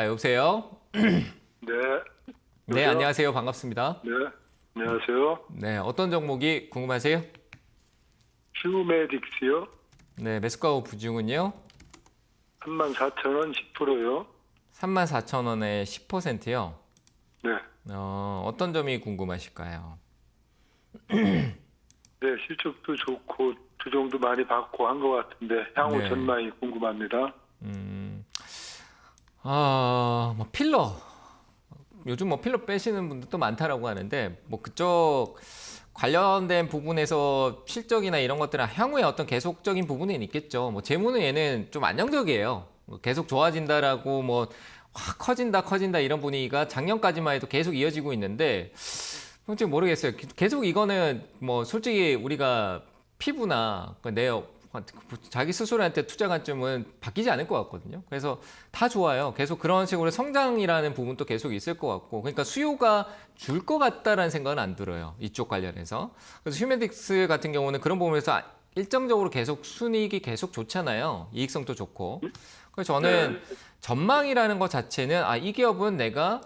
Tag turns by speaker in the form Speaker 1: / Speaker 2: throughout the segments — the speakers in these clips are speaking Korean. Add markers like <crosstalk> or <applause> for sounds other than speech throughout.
Speaker 1: 아, 여보세요? <clears throat>
Speaker 2: 네,
Speaker 1: 네,
Speaker 2: 여보세요?
Speaker 1: 안녕하세요. 반갑습니다.
Speaker 2: 네, 안녕하세요.
Speaker 1: 네, 어떤 종목이 궁금하세요?
Speaker 2: 휴메딕스요.
Speaker 1: 네, 매수가고 부중은요?
Speaker 2: 34,000원 10%요.
Speaker 1: 34,000원에 10%요.
Speaker 2: 네,
Speaker 1: 어, 어떤 점이 궁금하실까요? <clears throat>
Speaker 2: 네, 실적도 좋고 주종도 많이 받고 한 것 같은데 향후
Speaker 1: 네.
Speaker 2: 전망이 궁금합니다.
Speaker 1: 음, 아, 뭐 필러. 요즘 뭐 필러 빼시는 분들도 많다라고 하는데 뭐 그쪽 관련된 부분에서 실적이나 이런 것들은 향후에 어떤 계속적인 부분은 있겠죠. 뭐 재무는 얘는 좀 안정적이에요. 뭐 계속 좋아진다라고 뭐 확 커진다 커진다 이런 분위기가 작년까지만 해도 계속 이어지고 있는데 솔직히 모르겠어요. 계속 이거는 뭐 솔직히 우리가 피부나 그내 자기 스스로한테 투자 관점은 바뀌지 않을 것 같거든요. 그래서 다 좋아요. 계속 그런 식으로 성장이라는 부분도 계속 있을 것 같고, 그러니까 수요가 줄 것 같다라는 생각은 안 들어요. 이쪽 관련해서. 그래서 휴메딕스 같은 경우는 그런 부분에서 일정적으로 계속 순이익이 계속 좋잖아요. 이익성도 좋고. 그래서 저는 전망이라는 것 자체는 아, 이 기업은 내가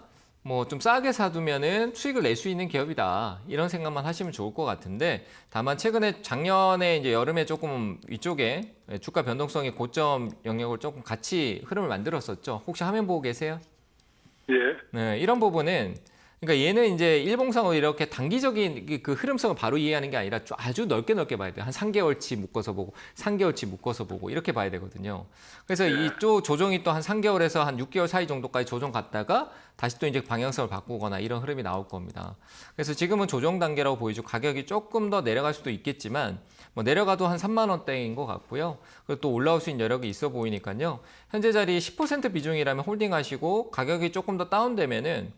Speaker 1: 뭐 좀 싸게 사두면은 수익을 낼 수 있는 기업이다. 이런 생각만 하시면 좋을 것 같은데 다만 최근에 작년에 이제 여름에 조금 위쪽에 주가 변동성의 고점 영역을 조금 같이 흐름을 만들었었죠. 혹시 화면 보고 계세요?
Speaker 2: 예,
Speaker 1: 네, 이런 부분은 그러니까 얘는 이제 일봉상으로 이렇게 단기적인 그- 그 흐름성을 바로 이해하는 게 아니라 좀 아주 넓게 넓게 봐야 돼요. 한 3개월치 묶어서 보고 3개월치 묶어서 보고 이렇게 봐야 되거든요. 그래서 이쪽 조정이 또 한 3개월에서 한 6개월 사이 정도까지 조정 갔다가 다시 또 이제 방향성을 바꾸거나 이런 흐름이 나올 겁니다. 그래서 지금은 조정 단계라고 보이죠. 가격이 조금 더 내려갈 수도 있겠지만 뭐 내려가도 한 3만 원대인 것 같고요. 그리고 또 올라올 수 있는 여력이 있어 보이니까요. 현재 자리 10% 비중이라면 홀딩하시고 가격이 조금 더 다운되면은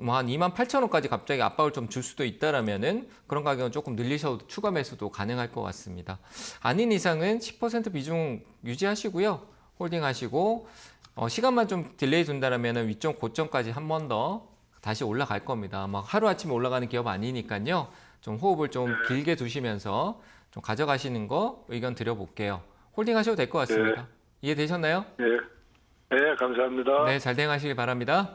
Speaker 1: 뭐한 2만 8천 원까지 갑자기 압박을 좀 줄 수도 있다라면은 그런 가격은 조금 늘리셔도 추가 매수도 가능할 것 같습니다. 아닌 이상은 10% 비중 유지하시고요. 홀딩하시고 어, 시간만 좀 딜레이 둔다라면은 위쪽 고점까지 한 번 더 다시 올라갈 겁니다. 막 하루 아침에 올라가는 기업 아니니까요. 좀 호흡을 좀 길게 두시면서 좀 가져가시는 거 의견 드려볼게요. 홀딩하셔도 될 것 같습니다. 이해되셨나요?
Speaker 2: 예, 네, 감사합니다.
Speaker 1: 네, 잘 대응하시길 바랍니다.